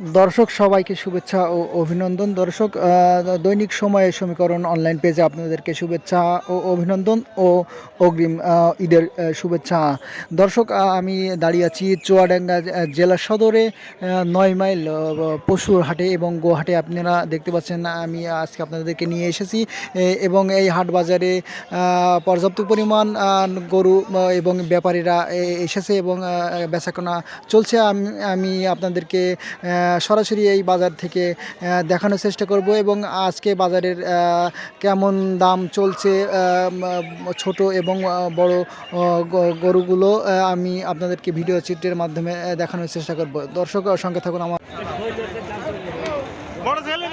দর্শক সবাইকে শুভেচ্ছা ও অভিনন্দন। দর্শক দৈনিক সময়ে সমীকরণ অনলাইন পেজে আপনাদেরকে শুভেচ্ছা ও অভিনন্দন ও অগ্রিম ঈদের শুভেচ্ছা। দর্শক আমি দাঁড়িয়ে আছি চুয়াডাঙ্গা জেলা সদরে নয় মাইল পশুর হাটে এবং গোহাটে। আপনারা দেখতে পাচ্ছেন, আমি আজকে আপনাদেরকে নিয়ে এসেছি এবং এই হাট বাজারে পর্যাপ্ত পরিমাণ গরু এবং ব্যাপারীরা এসেছে এবং বেচাকেনা চলছে। আমি আমি আপনাদেরকে সরাসরি এই বাজার থেকে দেখানোর চেষ্টা করব এবং আজকে বাজারের কেমন দাম চলছে ছোট এবং বড় গরুগুলো আমি আপনাদেরকে ভিডিও চিত্রের মাধ্যমে দেখানোর চেষ্টা করব। দর্শক সঙ্গে থাকুন আমার। বড় ছেলে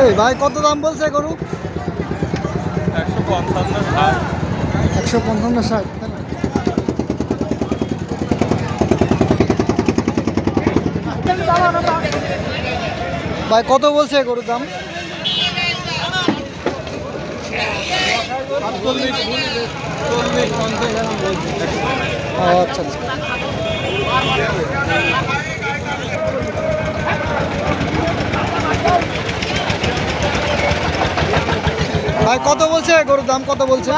এই ভাই, কত দাম বলছে গরু? একশো পঞ্চান্ন ষাট। একশো পঞ্চান্ন ষাট ভাই, কত বলছে গরুর দাম? আচ্ছা আচ্ছা। ভাই কত বলছে? গরুর দাম কত বলছে?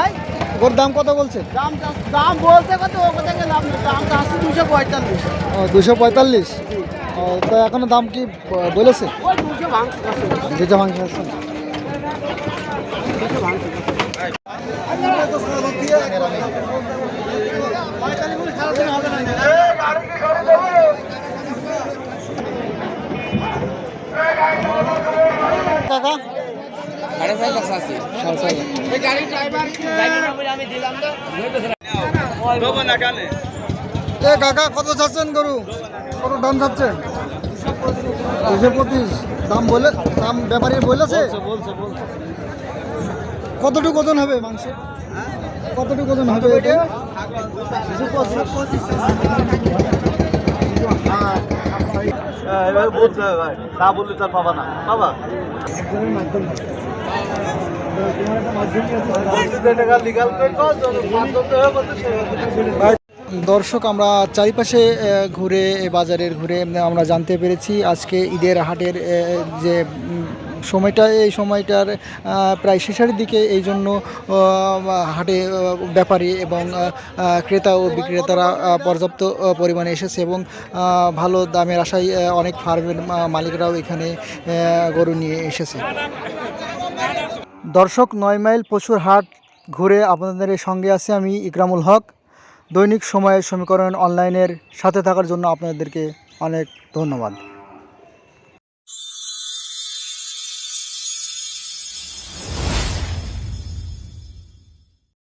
গরুর দাম কত বলছে? দাম দাম বলতে কত ও কথা গেলাম দাম তো আছে দুশো পঁয়তাল্লিশ। ও দুশো পঁয়তাল্লিশ? ও তো এখনও দাম কি বলেছে? দুশো মাংস আছে কাকা? এ কাকা, কত চাচ্ছেন গরু? কত দাম চাচ্ছেন? দুশো পঁচিশ। দাম বলে দাম ব্যাপারী বলেছে? কতটুকু ওজন হবে মাংস কতটুকু ওজন হবে এটা এবার বলতে হবে ভাই। না বললে তার না। কর দর্শক, আমরা চারিপাশে ঘুরে বাজারের ঘুরে আমরা জানতে পেরেছি আজকে ঈদের হাটের যে সময়টা, এই সময়টার প্রায় শেষের দিকে এই জন্য হাটে ব্যাপারী এবং ক্রেতা ও বিক্রেতারা পর্যাপ্ত পরিমাণে এসেছে এবং ভালো দামের আশায় অনেক ফার্মের মালিকরাও এখানে গরু নিয়ে এসেছে। দর্শক, নয় মাইল পশুর হাট ঘুরে আপনাদের সঙ্গে আছে আমি ইকরামুল হক। দৈনিক সময়ের সমীকরণ অনলাইনের সাথে থাকার জন্য আপনাদেরকে অনেক ধন্যবাদ।